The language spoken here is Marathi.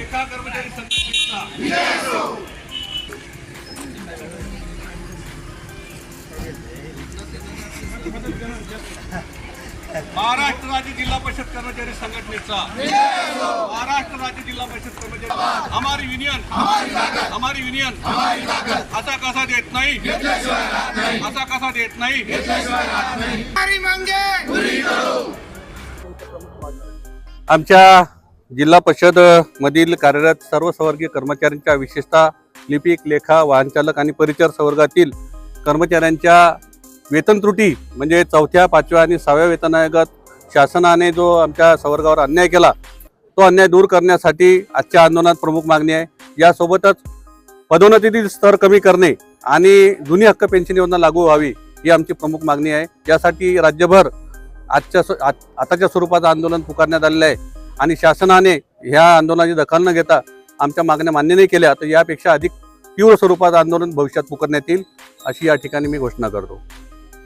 एका कर्मचारी महाराष्ट्र राज्य जिल्हा परिषद कर्मचारी संगठनेचा महाराष्ट्र राज्य जिल्हा परिषद कर्मचारी. हमारी यूनियन हमारी यूनियन असा कसा देत नाही? असा कसा देत नाही? आमच्या जिल्हा परिषद मधील कार्यरत सर्व संवर्गीय कर्मचाऱ्यांच्या विशेषतः लिपिक लेखा वाहनचालक आणि परिचर संवर्गातील कर्मचाऱ्यांच्या वेतन त्रुटी म्हणजे चौथ्या पाचव्या आणि सहाव्या वेतन आयोगात शासनाने जो आमच्या संवर्गावर अन्याय केला तो अन्याय दूर करण्यासाठी आजच्या आंदोलनात प्रमुख मागणी आहे. यासोबतच पदोन्नतीतील स्तर कमी करणे आणि जुनी हक्क पेन्शन योजना लागू व्हावी ही आमची प्रमुख मागणी आहे. यासाठी राज्यभर आजच्या स्व- आत- आताच्या स्वरूपाचं आंदोलन पुकारण्यात आलेलं आहे. आणि शासनाने ह्या आंदोलनाची दखल न घेता आमच्या मागण्या मान्य नाही केल्या तर यापेक्षा अधिक तीव्र स्वरूपात आंदोलन भविष्यात पुकारण्यात येईल अशी या ठिकाणी मी घोषणा करतो.